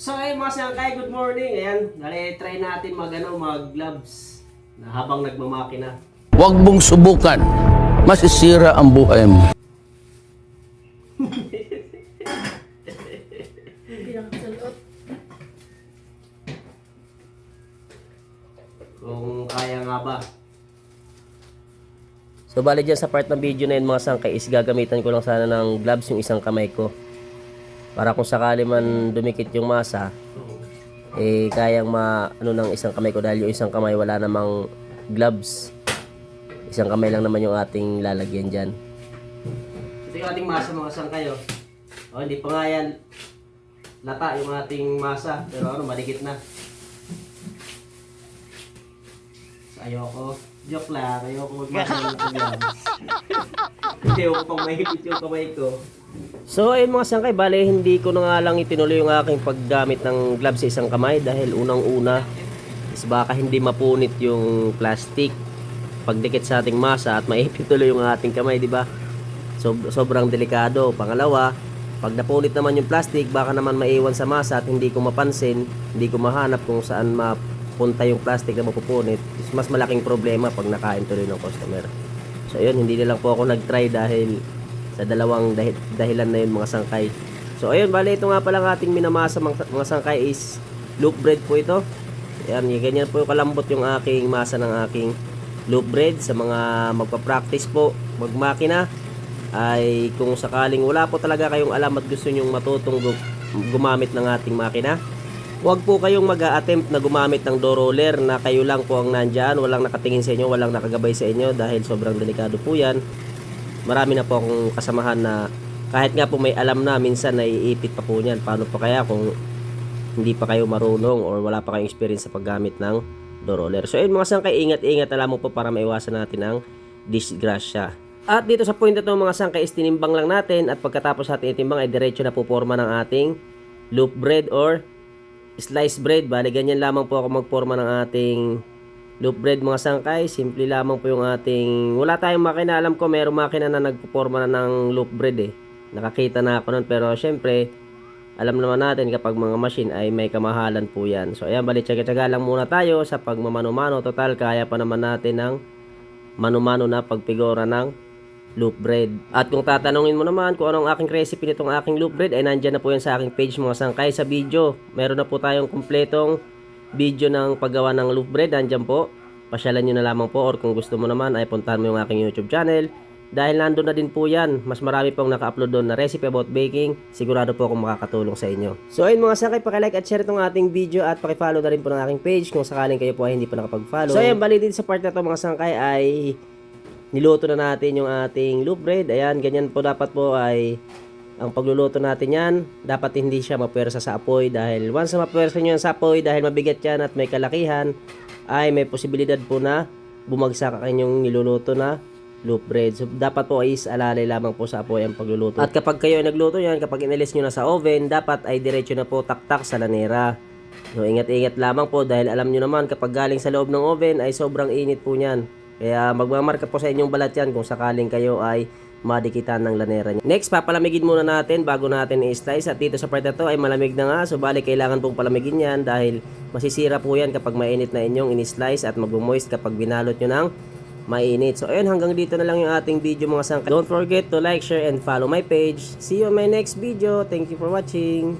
So ay mga sangkay, good morning. Ayan, dali try natin mag ano, mag gloves na habang nagmamakina. Huwag mong subukan. Masisira ang buhay mo. Kung kaya nga ba. So bali dyan sa part ng video na yun mga sangkay is gagamitan ko lang sana ng gloves yung isang kamay ko. Para kung sakali man dumikit yung masa, eh kayang ma ano ng isang kamay ko dahil yung isang kamay wala namang gloves. Isang kamay lang naman yung ating lalagyan dyan. Ito yung ating masa mga sangkay oh. Oh, hindi pa nga yan lata yung ating masa pero ano malikit na. Ayoko. Joke lang. Ayoko magmasa ng gloves. Ayoko pang mahigit yung kamay ko. So ayun mga sangkay, bale hindi ko na nga lang itinuloy yung aking paggamit ng gloves sa isang kamay dahil unang-una is baka hindi mapunit yung plastic pagdikit sa ating masa at maipit tuloy yung ating kamay, di ba? So, sobrang delikado. Pangalawa, pag napunit naman yung plastic, baka naman maiwan sa masa at hindi ko mapansin, hindi ko mahanap kung saan mapunta yung plastic na mapupunit. Mas malaking problema pag nakain tuloy ng customer. So ayun, hindi na lang po ako nag-try dahil sa dalawang dahi- dahilan na yun mga sangkay. So ayun, bali ito nga pala ang ating minamasa mga, mga sangkay is loop bread po ito. Ayan, ganyan po yung kalambot yung aking masa ng aking loop bread sa mga magpa-practice po, magmakina ay kung sakaling wala po talaga kayong alam at gusto nyong matutong gu- gumamit ng ating makina Huwag po kayong mag attempt na gumamit ng door roller na kayo lang po ang nandyan, walang nakatingin sa inyo, walang nakagabay sa inyo dahil sobrang delikado po yan. Marami na po akong kasamahan na kahit nga po may alam na minsan naiipit pa po niyan. Paano pa kaya kung hindi pa kayo marunong or wala pa kayong experience sa paggamit ng door roller. So ayun mga sangkay, ingat-ingat na lamang po para maiwasan natin ang disgrasya. At dito sa point na to mga sangkay is tinimbang lang natin at pagkatapos natin itimbang ay diretso na po forma ng ating loop bread or slice bread. Bali, ganyan lamang po ako magporma ng ating loop bread mga sangkay. Simple lamang po yung ating... Wala tayong makina. Alam ko, merong makina na nagpoporma na ng loop bread eh. Nakakita na ako nun. Pero syempre, alam naman natin kapag mga machine ay may kamahalan po yan. So ayan, bali, tsaga-tsaga lang muna tayo sa pagmamano-mano. Total, kaya pa naman natin ng mano-mano na pagpigora ng loop bread. At kung tatanungin mo naman kung anong aking recipe nitong aking loop bread, ay nandyan na po yan sa aking page mga sangkay sa video. Meron na po tayong kumpletong video ng paggawa ng loop bread. Nandyan po. Pasyalan nyo na lamang po or kung gusto mo naman ay puntahan mo yung aking YouTube channel. Dahil nandun na din po yan. Mas marami pong naka-upload doon na recipe about baking. Sigurado po akong makakatulong sa inyo. So ayun mga sangkay, pakilike at share itong ating video at pakifollow na rin po ng aking page kung sakaling kayo po ay hindi pa nakapag-follow. So ayun, bali din sa part na to mga sangkay ay niluto na natin yung ating loop bread. Ayan, ganyan po dapat po ay ang pagluluto natin yan, dapat hindi siya mapwersa sa apoy dahil once na mapwersa nyo yan sa apoy dahil mabigat yan at may kalakihan, ay may posibilidad po na bumagsak ang inyong niluluto na loop bread. So, dapat po is alalay lamang po sa apoy ang pagluluto. At kapag kayo ay nagluto yan, kapag inalis nyo na sa oven, dapat ay diretso na po taktak sa lanera. So, ingat-ingat lamang po dahil alam nyo naman kapag galing sa loob ng oven ay sobrang init po niyan. Kaya magmamarka po sa inyong balat yan kung sakaling kayo ay madikitan ng lanera niya. Next, papalamigin muna natin bago natin i-slice. At dito sa part na to ay malamig na nga. So, bali, kailangan pong palamigin yan dahil masisira po yan kapag mainit na inyong in-slice at mag-moist kapag binalot nyo ng mainit. So, ayun, hanggang dito na lang yung ating video mga sangkay. Don't forget to like, share, and follow my page. See you on my next video. Thank you for watching.